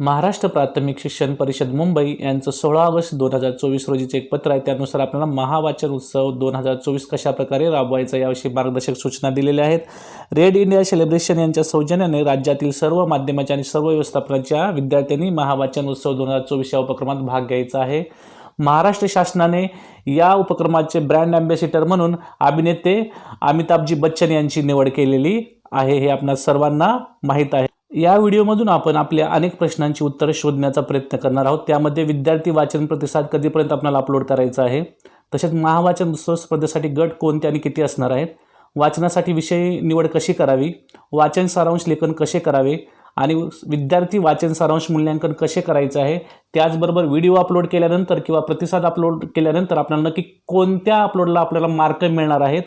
महाराष्ट्र प्राथमिक शिक्षण परिषद मुंबई यांचं सोळा ऑगस्ट दोन हजार चोवीस रोजीचे एक पत्र आहे. त्यानुसार आपल्याला महावाचन उत्सव दोन हजार चोवीस कशाप्रकारे राबवायचा याविषयी मार्गदर्शक सूचना दिलेल्या आहेत. रेड इंडिया सेलिब्रेशन यांच्या सौजन्याने राज्यातील सर्व माध्यमाच्या आणि सर्व व्यवस्थापनाच्या विद्यार्थ्यांनी महावाचन उत्सव दोन हजार चोवीस या उपक्रमात भाग घ्यायचा आहे. महाराष्ट्र शासनाने या उपक्रमाचे ब्रँड अँबॅसिडर म्हणून अभिनेते अमिताभजी बच्चन यांची निवड केलेली आहे हे आपणा सर्वांना माहीत आहे. या व्हिडिओमधून आपण आपल्या अनेक प्रश्नांची उत्तरं शोधण्याचा प्रयत्न करणार आहोत. त्यामध्ये विद्यार्थी वाचन प्रतिसाद कधीपर्यंत आपल्याला अपलोड करायचा आहे? तसेच महावाचन स्पर्धेसाठी गट कोणते आणि किती असणार आहेत वाचनासाठी विषय निवड कशी करावी? वाचन सारांश लेखन कसे करावे? आणि विद्यार्थी वाचन सारांश मूल्यांकन कसे करायचं आहे? त्याचबरोबर व्हिडिओ अपलोड केल्यानंतर किंवा प्रतिसाद अपलोड केल्यानंतर आपल्याला नक्की कोणत्या अपलोडला आपल्याला मार्क मिळणार आहेत?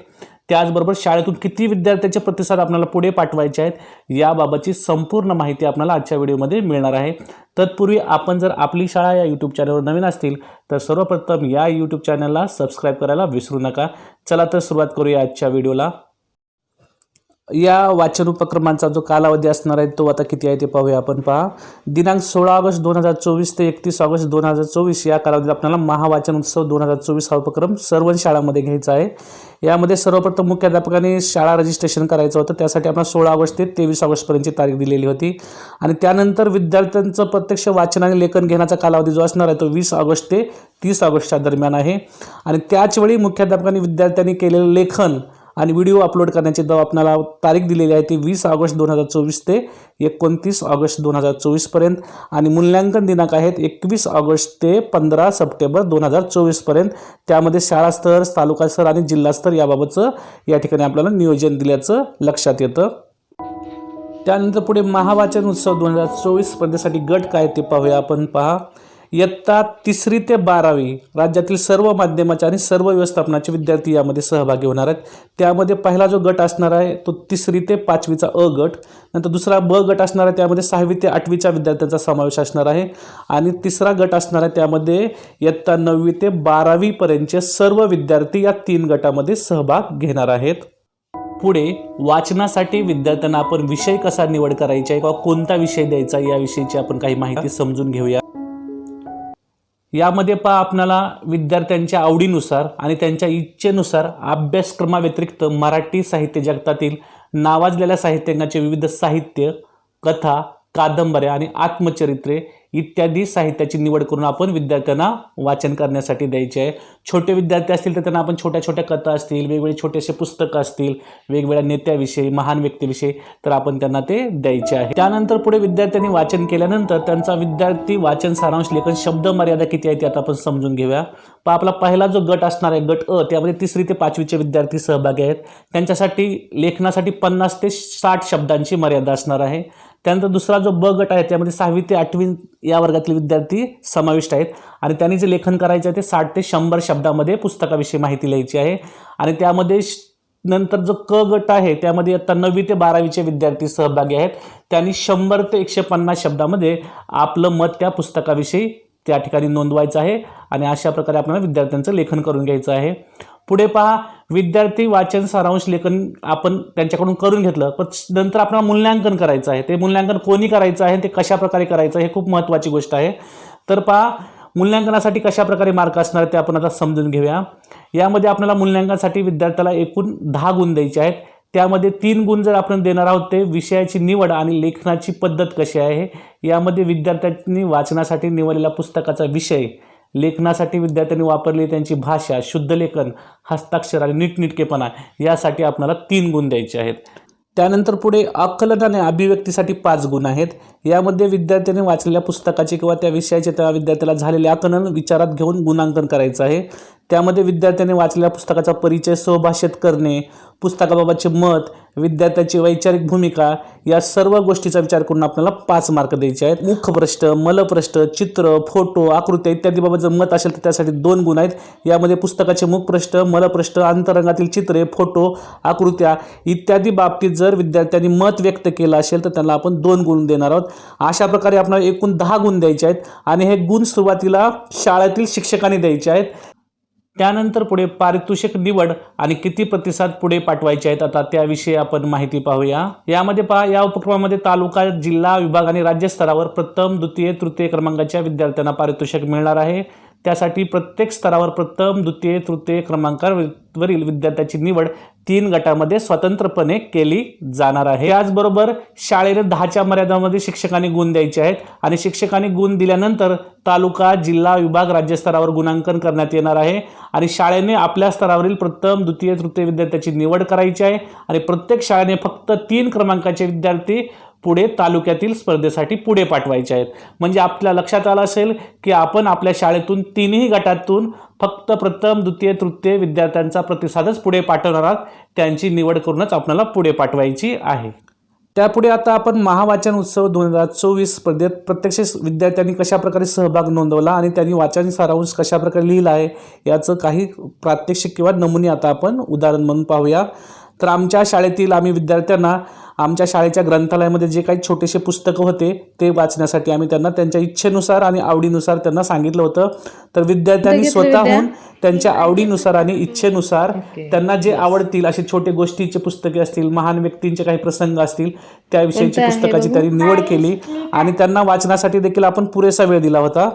त्याचबरोबर शाळेतून किती विद्यार्थ्यांचे प्रतिसाद आपल्याला पुढे पाठवायचे आहेत याबाबतची संपूर्ण माहिती आपल्याला आजच्या व्हिडिओमध्ये मिळणार आहे. तत्पूर्वी आपण जर आपली शाळा या यूट्यूब चॅनलवर नवीन असतील तर सर्वप्रथम या यूट्यूब चॅनलला सबस्क्राईब करायला विसरू नका. चला तर सुरुवात करूया आजच्या व्हिडिओला. या वाचन उपक्रमांचा जो कालावधी असणार आहे तो आता किती आहे ते पाहूया आपण. पहा दिनांक सोळा ऑगस्ट दोन हजार चोवीस ते एकतीस ऑगस्ट दोन हजार चोवीस या कालावधीत आपल्याला महावाचन उत्सव दोन हजार चोवीस हा उपक्रम सर्व शाळांमध्ये घ्यायचा आहे. यामध्ये सर्वप्रथम मुख्याध्यापकाने शाळा रजिस्ट्रेशन करायचं होतं. त्यासाठी आपण सोळा ऑगस्ट ते तेवीस ऑगस्टपर्यंतची तारीख दिलेली होती. आणि त्यानंतर विद्यार्थ्यांचं प्रत्यक्ष वाचन आणि लेखन घेण्याचा कालावधी जो असणार आहे तो वीस ऑगस्ट ते तीस ऑगस्टच्या दरम्यान आहे. आणि त्याचवेळी मुख्याध्यापकांनी विद्यार्थ्यांनी केलेलं लेखन आणि व्हिडिओ अपलोड करण्याची द आपल्याला तारीख दिलेली आहे ती वीस ऑगस्ट दोन हजार चोवीस ते एकोणतीस ऑगस्ट दोन हजार चोवीसपर्यंत आणि मूल्यांकन दिनांक आहेत एकवीस ऑगस्ट ते पंधरा सप्टेंबर दोन हजार चोवीसपर्यंत त्यामध्ये शाळास्तर तालुकास्तर आणि जिल्हास्तर याबाबतचं या ठिकाणी आपल्याला नियोजन दिल्याचं लक्षात येतं. त्यानंतर पुढे महावाचन उत्सव दोन हजार चोवीस स्पर्धेसाठी गट काय ते पाहूया. आपण पहा. इयत्ता तिसरी ते बारावी राज्यातील सर्व माध्यमाचे आणि सर्व व्यवस्थापनाचे विद्यार्थी यामध्ये सहभागी होणार आहेत. त्यामध्ये पहिला जो गट असणार आहे तो तिसरी ते पाचवीचा अ गट. नंतर दुसरा ब गट असणार आहे त्यामध्ये सहावी ते आठवीच्या विद्यार्थ्यांचा समावेश असणार आहे. आणि तिसरा गट असणार आहे त्यामध्ये इयत्ता नववी ते बारावीपर्यंतचे सर्व विद्यार्थी या तीन गटामध्ये सहभाग घेणार आहेत. पुढे वाचनासाठी विद्यार्थ्यांना आपण विषय कसा निवड करायचा आहे किंवा कोणता विषय द्यायचा याविषयीची आपण काही माहिती समजून घेऊया. यामध्ये पहा आपणाला विद्यार्थ्यांच्या आवडीनुसार आणि त्यांच्या इच्छेनुसार अभ्यासक्रमाव्यतिरिक्त मराठी साहित्य जगतातील नावाजलेल्या साहित्यांचे विविध साहित्य कथा कादंबऱ्या आणि आत्मचरित्रे इत्यादी साहित्याची निवड करून आपण विद्यार्थ्यांना वाचन करण्यासाठी द्यायचे आहे. छोटे विद्यार्थी असतील तर त्यांना आपण छोट्या छोट्या कथा असतील वेगवेगळे छोटेसे पुस्तकं असतील वेगवेगळ्या नेत्याविषयी महान व्यक्तीविषयी तर आपण त्यांना ते द्यायचे आहे. त्यानंतर पुढे विद्यार्थ्यांनी वाचन केल्यानंतर त्यांचा विद्यार्थी वाचन सारांश लेखन शब्द मर्यादा किती आहे ती आता आपण समजून घेऊया. पण आपला पहिला जो गट असणार आहे गट अ त्यामध्ये तिसरी ते पाचवीचे विद्यार्थी सहभागी आहेत. त्यांच्यासाठी लेखनासाठी पन्नास ते साठ शब्दांची मर्यादा असणार आहे. त्यानंतर दुसरा जो ब गट आहे त्यामध्ये सहावी ते आठवी या वर्गातील विद्यार्थी समाविष्ट आहेत. आणि त्यांनी जे लेखन करायचं आहे ते साठ ते शंभर शब्दामध्ये पुस्तकाविषयी माहिती लिहायची आहे. आणि त्यामध्ये श- नंतर जो क गट आहे त्यामध्ये आता नववी ते बारावीचे विद्यार्थी सहभागी आहेत. त्यांनी शंभर ते एकशे पन्नास शब्दामध्ये आपलं मत त्या पुस्तकाविषयी त्या ठिकाणी नोंदवायचं आहे. आणि अशा प्रकारे आपल्याला विद्यार्थ्यांचं लेखन करून घ्यायचं आहे. पुढे पहा विद्यार्थी वाचन सारांश लेखन आपण त्यांच्याकडून करून घेतलं पण नंतर आपल्याला मूल्यांकन करायचं आहे. ते मूल्यांकन कोणी करायचं आहे ते कशा प्रकारे करायचं हे खूप महत्त्वाची गोष्ट आहे. तर पहा मूल्यांकनासाठी कशा प्रकारे मार्क असणार ते आपण आता समजून घेऊया. यामध्ये आपल्याला मूल्यांकनासाठी विद्यार्थ्याला एकूण दहा गुण द्यायचे आहेत. त्यामध्ये तीन गुण जर आपण देणार आहोत ते विषयाची निवड आणि लेखनाची पद्धत कशी आहे? यामध्ये विद्यार्थ्यांनी वाचनासाठी निवडलेल्या पुस्तकाचा विषय लेखनासाठी विद्यार्थ्यांनी वापरली त्यांची भाषा शुद्ध लेखन हस्ताक्षर आणि नीटनीटकेपणा यासाठी आपणाला तीन गुण द्यायचे आहेत. त्यानंतर पुढे आकलन आणि अभिव्यक्तीसाठी पाच गुण आहेत. यामध्ये विद्यार्थ्याने वाचलेल्या पुस्तकाचे किंवा त्या विषयाचे त्या विद्यार्थ्याला झालेले आकलन विचारात घेऊन गुणांकन करायचं आहे. त्यामध्ये विद्यार्थ्याने वाचलेल्या पुस्तकाचा परिचय सहभाषित करणे पुस्तकाबाबतचे मत विद्यार्थ्याची वैचारिक भूमिका या सर्व गोष्टीचा विचार करून आपल्याला पाच मार्क द्यायचे आहेत. मुखपृष्ठ मलपृष्ठ चित्र फोटो आकृत्या इत्यादीबाबत जर मत असेल तर त्यासाठी दोन गुण आहेत. यामध्ये पुस्तकाचे मुखपृष्ठ मलपृष्ठ अंतरंगातील चित्रे फोटो आकृत्या इत्यादी बाबतीत जर विद्यार्थ्यांनी मत व्यक्त केलं असेल तर त्यांना आपण दोन गुण देणार आहोत. अशा प्रकारे आपल्याला एकूण दहा गुण द्यायचे आहेत आणि हे गुण सुरुवातीला शाळेतील शिक्षकांनी द्यायचे आहेत. त्यानंतर पुढे पारितोषिक निवड आणि किती प्रतिसाद पुढे पाठवायचे आहेत आता त्याविषयी आपण माहिती पाहूया. यामध्ये पहा या उपक्रमामध्ये तालुका जिल्हा विभाग आणि राज्य स्तरावर प्रथम द्वितीय तृतीय क्रमांकाच्या विद्यार्थ्यांना पारितोषिक मिळणार आहे. त्यासाठी प्रत्येक स्तरावर प्रथम द्वितीय तृतीय क्रमांकावरील विद्यार्थ्याची निवड तीन गटामध्ये स्वतंत्रपणे केली जाणार आहे. त्याचबरोबर शाळेने दहाच्या मर्यादामध्ये शिक्षकांनी गुण द्यायचे आहेत आणि शिक्षकांनी गुण दिल्यानंतर तालुका जिल्हा विभाग राज्यस्तरावर गुणांकन करण्यात येणार आहे आणि शाळेने आपल्या स्तरावरील प्रथम द्वितीय तृतीय विद्यार्थ्याची निवड करायची आहे आणि प्रत्येक शाळेने फक्त तीन क्रमांकाचे विद्यार्थी पुढे तालुक्यातील स्पर्धेसाठी पुढे पाठवायचे आहेत. म्हणजे आपल्या लक्षात आलं असेल की आपण आपल्या शाळेतून तिन्ही गटातून फक्त प्रथम द्वितीय तृतीय विद्यार्थ्यांचा प्रतिसादच पुढे पाठवणार आहात. त्यांची निवड करूनच आपल्याला पुढे पाठवायची आहे. त्यापुढे आता आपण महावाचन उत्सव दोन हजार चोवीस स्पर्धेत प्रत्यक्ष विद्यार्थ्यांनी कशा प्रकारे सहभाग नोंदवला आणि त्यांनी वाचन सारांश कशाप्रकारे लिहिला आहे याचं काही प्रात्यक्षिक किंवा नमुने आता आपण उदाहरण म्हणून पाहूया. तर आमच्या शाळेतील आम्ही विद्यार्थ्यांना आमच्या शाळेच्या ग्रंथालयामध्ये जे काही छोटेसे पुस्तकं होते ते वाचण्यासाठी आम्ही त्यांना त्यांच्या इच्छेनुसार आणि आवडीनुसार त्यांना सांगितलं होतं. तर विद्यार्थ्यांनी स्वतःहून त्यांच्या आवडीनुसार आणि इच्छेनुसार त्यांना जे आवडतील असे छोटे गोष्टीचे पुस्तके असतील महान व्यक्तींचे काही प्रसंग असतील त्याविषयीची पुस्तकाची? त्यांनी निवड केली आणि त्यांना वाचनासाठी देखील आपण पुरेसा वेळ दिला होता.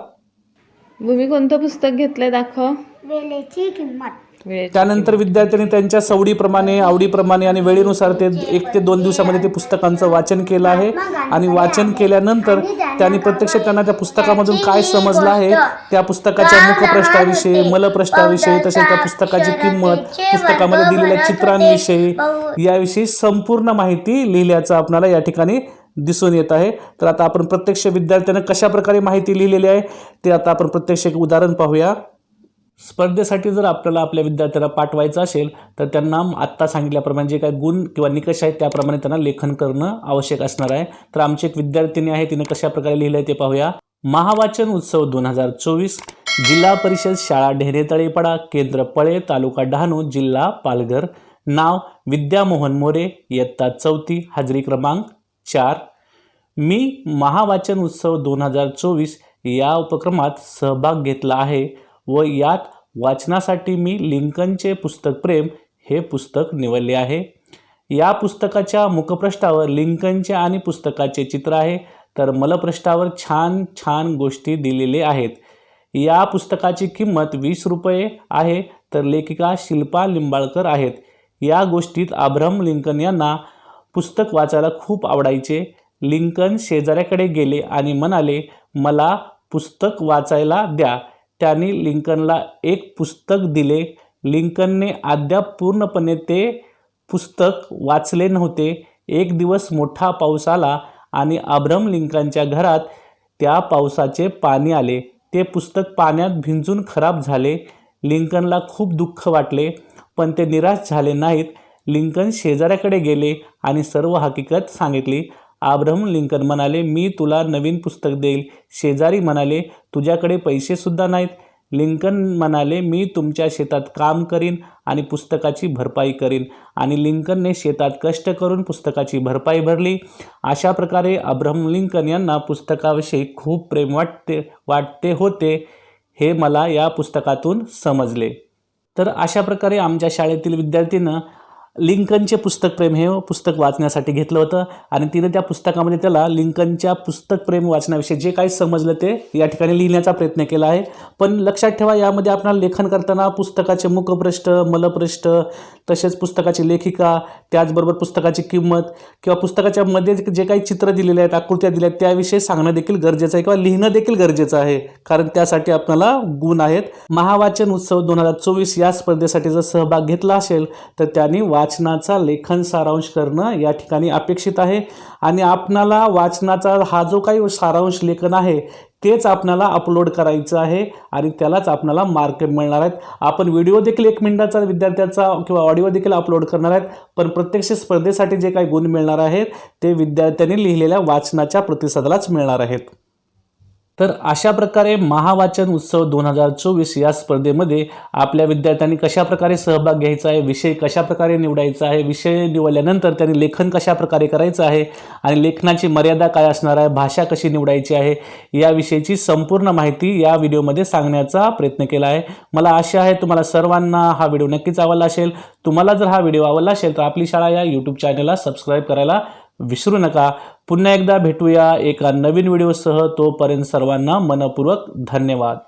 भूमी कोणतं पुस्तक घेतलंय? दाखव. वेळेची किंमत. त्यानंतर विद्यार्थ्यांनी त्यांच्या सवडीप्रमाणे आवडीप्रमाणे आणि वेळेनुसार ते एक ते दोन दिवसामध्ये ते पुस्तकांचं वाचन केलं आहे. आणि वाचन केल्यानंतर त्यांनी प्रत्यक्ष त्यांना त्या पुस्तकामधून काय समजलं आहे त्या पुस्तकाच्या मुखप्रष्ठाविषयी मलप्रष्ठाविषयी तसेच त्या पुस्तकाची किंमत पुस्तकामध्ये दिलेल्या चित्रांविषयी याविषयी संपूर्ण माहिती लिहिल्याचं आपल्याला या ठिकाणी दिसून येत आहे. तर आता आपण प्रत्यक्ष विद्यार्थ्यांना कशा प्रकारे माहिती लिहिलेली आहे ते आता आपण प्रत्यक्ष एक उदाहरण पाहूया. स्पर्धेसाठी जर आपल्याला आपल्या विद्यार्थ्याला पाठवायचं असेल तर त्यांना आत्ता सांगितल्याप्रमाणे जे काही गुण किंवा निकष आहेत त्याप्रमाणे त्यांना लेखन करणं आवश्यक असणार आहे. तर आमची एक विद्यार्थिनी आहे तिने कशा प्रकारे लिहिलं आहे ते पाहूया. महावाचन उत्सव दोन हजार चोवीस जिल्हा परिषद शाळा ढेरे तळेपाडा केंद्र पळे तालुका डहाणू जिल्हा पालघर. नाव विद्यामोहन मोरे इयत्ता चौथी हजेरी क्रमांक चार. मी महावाचन उत्सव दोन हजार चोवीस या उपक्रमात सहभाग घेतला आहे. व यात वाचनासाठी मी लिंकनचे पुस्तक प्रेम हे पुस्तक निवडले आहे. या पुस्तकाच्या मुखपृष्ठावर लिंकनचे आणि पुस्तकाचे चित्र आहे. तर मलपृष्ठावर छान छान गोष्टी दिलेले आहेत. या पुस्तकाची किंमत वीस रुपये आहे. तर लेखिका शिल्पा लिंबाळकर आहेत. या गोष्टीत आभ्रम लिंकन यांना पुस्तक वाचायला खूप आवडायचे. लिंकन शेजाऱ्याकडे गेले आणि म्हणाले मला पुस्तक वाचायला द्या. त्यांनी लिंकनला एक पुस्तक दिले. लिंकनने अद्याप पूर्णपणे ते पुस्तक वाचले नव्हते. एक दिवस मोठा पाऊस आला आणि अब्रम लिंकनच्या घरात त्या पावसाचे पाणी आले. ते पुस्तक पाण्यात भिंजून खराब झाले. लिंकनला खूप दुःख वाटले पण ते निराश झाले नाहीत. लिंकन शेजाऱ्याकडे गेले आणि सर्व हकीकत सांगितली. आब्रहम लिंकन म्हणाले मी तुला नवीन पुस्तक देईल. शेजारी म्हणाले तुझ्याकडे पैसेसुद्धा नाहीत. लिंकन म्हणाले मी तुमच्या शेतात काम करीन आणि पुस्तकाची भरपाई करीन. आणि लिंकनने शेतात कष्ट करून पुस्तकाची भरपाई भरली. अशा प्रकारे अब्रहम लिंकन यांना पुस्तकाविषयी खूप प्रेम वाटते वाटते होते हे मला या पुस्तकातून समजले. तर अशा प्रकारे आमच्या शाळेतील विद्यार्थीनं लिंकनचे पुस्तक प्रेम हे पुस्तक वाचण्यासाठी घेतलं होतं. आणि तिने त्या पुस्तकामध्ये त्याला लिंकनच्या पुस्तक प्रेम वाचण्याविषयी जे काही समजलं ते या ठिकाणी लिहिण्याचा प्रयत्न केला आहे. पण लक्षात ठेवा यामध्ये आपल्याला लेखन करताना पुस्तकाचे मुखपृष्ठ मलपृष्ठ तसेच पुस्तकाची लेखिका त्याचबरोबर पुस्तकाची किंमत किंवा पुस्तकाच्या मध्ये जे काही चित्र दिलेले आहेत आकृत्या दिल्या आहेत त्याविषयी सांगणं देखील गरजेचं आहे किंवा लिहिणं देखील गरजेचं आहे. कारण त्यासाठी आपल्याला गुण आहेत. महावाचन उत्सव दोन हजार चोवीस या स्पर्धेसाठी जर सहभाग घेतला असेल तर त्यांनी वाचनाचा लेखन सारांश करणं या ठिकाणी अपेक्षित आहे. आणि आपणाला वाचनाचा हा जो काही सारांश लेखन आहे तेच आपणाला अपलोड करायचं आहे आणि त्यालाच आपणाला मार्क मिळणार आहेत. आपण व्हिडिओ देखील एक मिनिटाचा विद्यार्थ्याचा किंवा ऑडिओ देखील अपलोड करणार आहेत. पण प्रत्यक्ष स्पर्धेसाठी जे काही गुण मिळणार आहेत ते विद्यार्थ्यांनी लिहिलेल्या वाचनाच्या प्रतिसादालाच मिळणार आहेत. तर अशा प्रकारे महावाचन उत्सव दोन हजार चोवीस या स्पर्धेमध्ये आपल्या विद्यार्थ्यांनी कशा प्रकारे सहभाग घ्यायचा आहे विषय कशा प्रकारे निवडायचा आहे विषय निवडल्यानंतर त्यांनी लेखन कशा प्रकारे करायचं आहे आणि लेखनाची मर्यादा काय असणार आहे भाषा कशी निवडायची आहे याविषयीची संपूर्ण माहिती या व्हिडिओमध्ये सांगण्याचा प्रयत्न केला आहे. मला आशा आहे तुम्हाला सर्वांना हा व्हिडिओ नक्कीच आवडला असेल. तुम्हाला जर हा व्हिडिओ आवडला असेल तर आपली शाळा या यूट्यूब चॅनलला सबस्क्राईब करायला विसरू नका. पुन्हा एकदा भेटूया एका नवीन व्हिडिओसह. तोपर्यंत सर्वांना मनपूर्वक धन्यवाद.